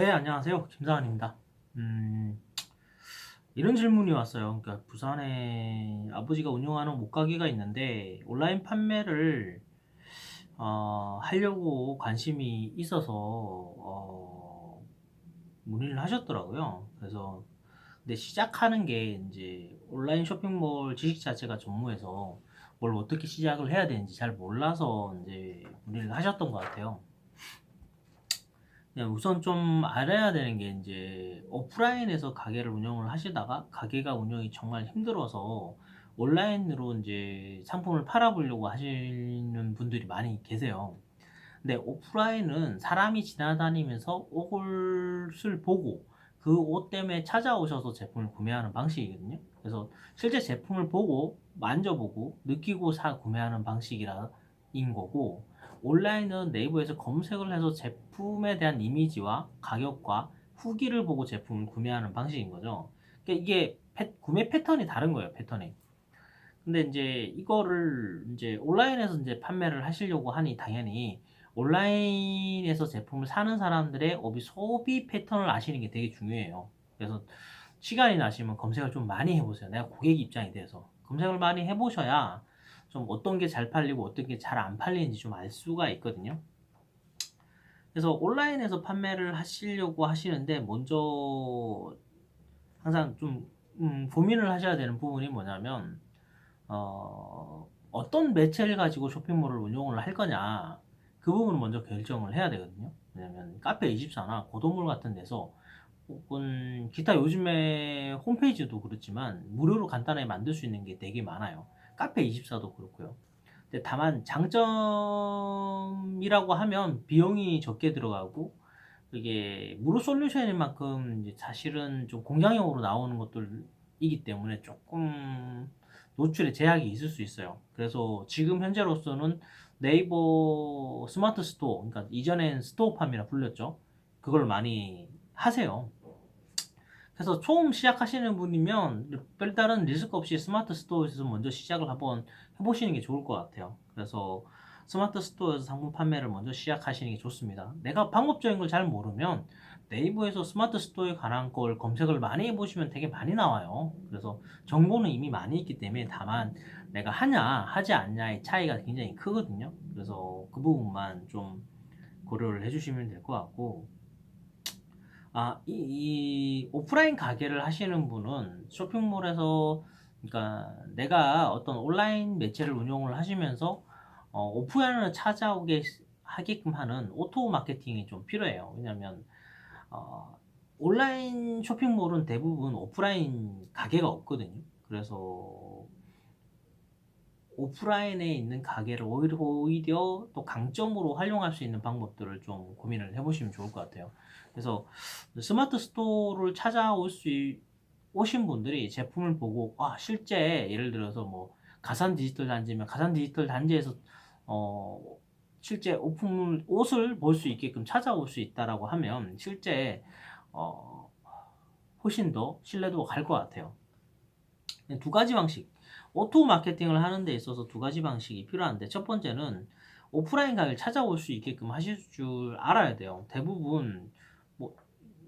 네, 안녕하세요. 김사환입니다. 음, 이런 질문이 왔어요. 그러니까 부산에 아버지가 운영하는 옷가게가 있는데 온라인 판매를 어, 하려고 관심이 있어서 어, 문의를 하셨더라고요. 그래서 근데 시작하는 게 이제 온라인 쇼핑몰 지식 자체가 전무해서 뭘 어떻게 시작을 해야 되는지 잘 몰라서 이제 문의를 하셨던 것 같아요. 네, 우선 좀 알아야 되는 게 이제 오프라인에서 가게를 운영을 하시다가 가게가 운영이 정말 힘들어서 온라인으로 이제 상품을 팔아보려고 하시는 분들이 많이 계세요. 근데 오프라인은 사람이 지나다니면서 옷을 보고 그 옷 때문에 찾아오셔서 제품을 구매하는 방식이거든요. 그래서 실제 제품을 보고 만져보고 느끼고 사 구매하는 방식이라 인 거고 온라인은 네이버에서 검색을 해서 제품에 대한 이미지와 가격과 후기를 보고 제품을 구매하는 방식인 거죠. 그러니까 이게 패- 구매 패턴이 다른 거예요, 패턴이. 근데 이제 이거를 이제 온라인에서 이제 판매를 하시려고 하니 당연히 온라인에서 제품을 사는 사람들의 소비 패턴을 아시는 게 되게 중요해요. 그래서 시간이 나시면 검색을 좀 많이 해보세요. 내가 고객 입장이 돼서 검색을 많이 해보셔야 좀 어떤 게 잘 팔리고 어떤 게 잘 안 팔리는지 좀 알 수가 있거든요. 그래서 온라인에서 판매를 하시려고 하시는데 먼저 항상 좀 음, 고민을 하셔야 되는 부분이 뭐냐면 어, 어떤 매체를 가지고 쇼핑몰을 운영을 할 거냐 그 부분을 먼저 결정을 해야 되거든요. 왜냐면 카페 24나 고도몰 같은 데서 혹은 기타 요즘에 홈페이지도 그렇지만 무료로 간단하게 만들 수 있는 게 되게 많아요. 카페 24도 그렇고요. 근데 다만 장점이라고 하면 비용이 적게 들어가고 이게 무료 솔루션인 만큼 사실은 좀 공장용으로 나오는 것들이기 때문에 조금 노출에 제약이 있을 수 있어요. 그래서 지금 현재로서는 네이버 스마트 스토어, 그러니까 이전엔 스토어팜이라 불렸죠. 그걸 많이 하세요. 그래서 처음 시작하시는 분이면 별다른 리스크 없이 스마트 스토어에서 먼저 시작을 한번 해보시는 게 좋을 것 같아요. 그래서 스마트 스토어에서 상품 판매를 먼저 시작하시는 게 좋습니다. 내가 방법적인 걸 잘 모르면 네이버에서 스마트 스토어에 관한 걸 검색을 많이 해보시면 되게 많이 나와요. 그래서 정보는 이미 많이 있기 때문에 다만 내가 하냐 하지 않냐의 차이가 굉장히 크거든요. 그래서 그 부분만 좀 고려를 해주시면 될 것 같고 아, 이, 이 오프라인 가게를 하시는 분은 쇼핑몰에서 그러니까 내가 어떤 온라인 매체를 운영을 하시면서 어, 오프라인을 찾아오게 하게끔 하는 오토 마케팅이 좀 필요해요. 왜냐면 어, 온라인 쇼핑몰은 대부분 오프라인 가게가 없거든요. 그래서 오프라인에 있는 가게를 오히려, 오히려 또 강점으로 활용할 수 있는 방법들을 좀 고민을 해보시면 좋을 것 같아요. 그래서 스마트 스토어를 찾아올 수 있- 오신 분들이 제품을 보고 아 실제 예를 들어서 뭐 가산 디지털 단지면 가산 디지털 단지에서 어 실제 오픈을 옷을 볼 수 있게끔 찾아올 수 있다라고 하면 실제 어 훨씬 더 신뢰도가 갈 것 같아요. 두 가지 방식 오토 마케팅을 하는 데 있어서 두 가지 방식이 필요한데 첫 번째는 오프라인 가게를 찾아올 수 있게끔 하실 줄 알아야 돼요. 대부분 뭐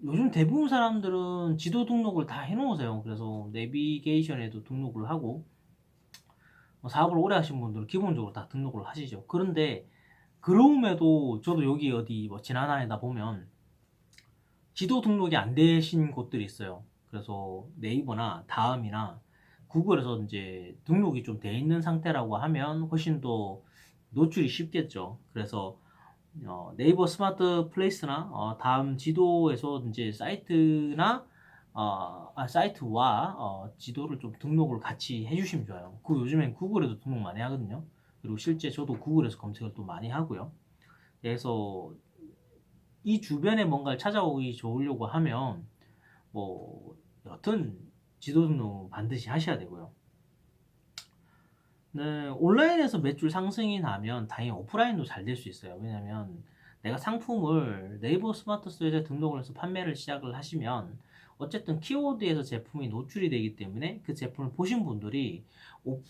요즘 대부분 사람들은 지도 등록을 다 해놓으세요. 그래서 내비게이션에도 등록을 하고 뭐 사업을 오래 하신 분들은 기본적으로 다 등록을 하시죠. 그런데 그럼에도 저도 여기 어디 뭐 지나다니다 보면 지도 등록이 안 되신 곳들이 있어요. 그래서 네이버나 다음이나 구글에서 이제 등록이 좀 돼 있는 상태라고 하면 훨씬 더 노출이 쉽겠죠. 그래서 어, 네이버 스마트 플레이스나 어, 다음 지도에서 이제 사이트나 어, 아, 사이트와 어, 지도를 좀 등록을 같이 해주시면 좋아요. 그 요즘엔 구글에도 등록 많이 하거든요. 그리고 실제 저도 구글에서 검색을 또 많이 하고요. 그래서 이 주변에 뭔가를 찾아오기 좋으려고 하면 뭐 여튼 지도 등록 반드시 하셔야 되고요. 네, 온라인에서 매출 상승이 나면 당연히 오프라인도 잘 될 수 있어요. 왜냐면 내가 상품을 네이버 스마트 스토어에 등록을 해서 판매를 시작을 하시면 어쨌든 키워드에서 제품이 노출이 되기 때문에 그 제품을 보신 분들이 오프,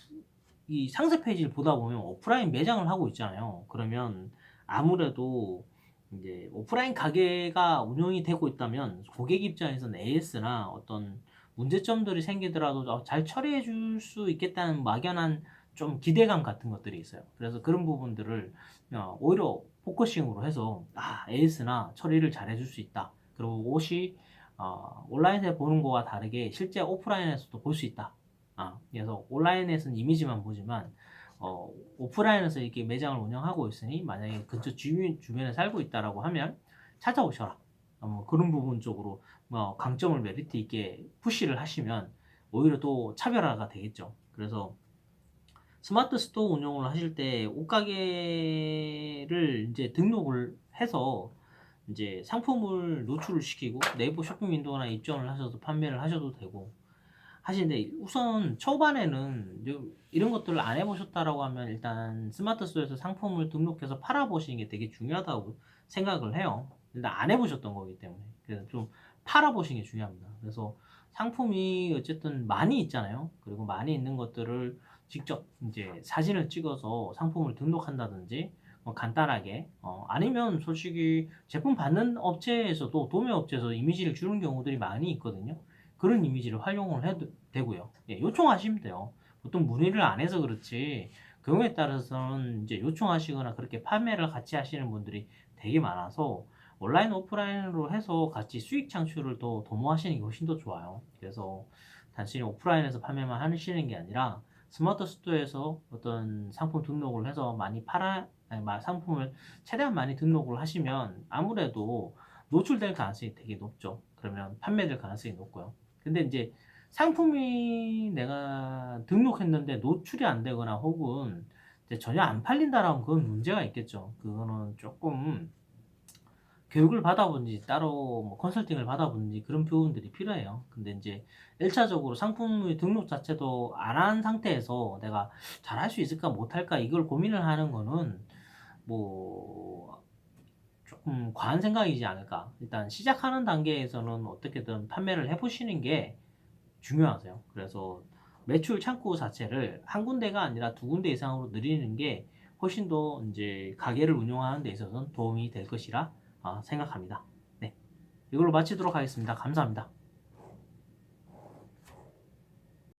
이 상세 페이지를 보다 보면 오프라인 매장을 하고 있잖아요. 그러면 아무래도 이제 오프라인 가게가 운영이 되고 있다면 고객 입장에서는 AS나 어떤 문제점들이 생기더라도 어, 잘 처리해 줄 수 있겠다는 막연한 좀 기대감 같은 것들이 있어요. 그래서 그런 부분들을 어, 오히려 포커싱으로 해서 아, AS나 처리를 잘 해줄 수 있다. 그리고 옷이 어, 온라인에서 보는 거와 다르게 실제 오프라인에서도 볼 수 있다. 아, 그래서 온라인에서는 이미지만 보지만 어, 오프라인에서 이렇게 매장을 운영하고 있으니 만약에 근처 주변, 주변에 살고 있다라고 하면 찾아오셔라. 어, 뭐 그런 부분 쪽으로 뭐 강점을 메리트 있게 푸시를 하시면 오히려 또 차별화가 되겠죠. 그래서 스마트 스토어 운영을 하실 때 옷가게를 이제 등록을 해서 이제 상품을 노출을 시키고 네이버 쇼핑 윈도우나 입점을 하셔서 판매를 하셔도 되고 하시는데 우선 초반에는 이런 것들을 안 해보셨다라고 하면 일단 스마트 스토어에서 상품을 등록해서 팔아보시는 게 되게 중요하다고 생각을 해요. 일단 안 해보셨던 거기 때문에 그래서 좀 팔아보시는 게 중요합니다. 그래서 상품이 어쨌든 많이 있잖아요. 그리고 많이 있는 것들을 직접 이제 사진을 찍어서 상품을 등록한다든지 뭐 간단하게 어, 아니면 솔직히 제품 받는 업체에서도 도매 업체에서 이미지를 주는 경우들이 많이 있거든요. 그런 이미지를 활용을 해도 되고요. 예, 요청하시면 돼요. 보통 문의를 안 해서 그렇지 경우에 따라서는 이제 요청하시거나 그렇게 판매를 같이 하시는 분들이 되게 많아서 온라인 오프라인으로 해서 같이 수익 창출을 더 도모하시는 게 훨씬 더 좋아요. 그래서 단순히 오프라인에서 판매만 하시는 게 아니라 스마트 스토어에서 어떤 상품 등록을 해서 많이 팔아 상품을 최대한 많이 등록을 하시면 아무래도 노출될 가능성이 되게 높죠. 그러면 판매될 가능성이 높고요. 근데 이제 상품이 내가 등록했는데 노출이 안 되거나 혹은 전혀 안 팔린다라면 그건 문제가 있겠죠. 그거는 조금 교육을 받아보든지 따로 뭐 컨설팅을 받아보든지 그런 부분들이 필요해요. 근데 이제 1차적으로 상품의 등록 자체도 안 한 상태에서 내가 잘 할 수 있을까 못할까 이걸 고민을 하는 거는 뭐 조금 과한 생각이지 않을까. 일단 시작하는 단계에서는 어떻게든 판매를 해보시는 게 중요하세요. 그래서 매출 창구 자체를 한 군데가 아니라 두 군데 이상으로 늘리는 게 훨씬 더 이제 가게를 운영하는 데 있어서는 도움이 될 것이라 아, 생각합니다. 네. 이걸로 마치도록 하겠습니다. 감사합니다.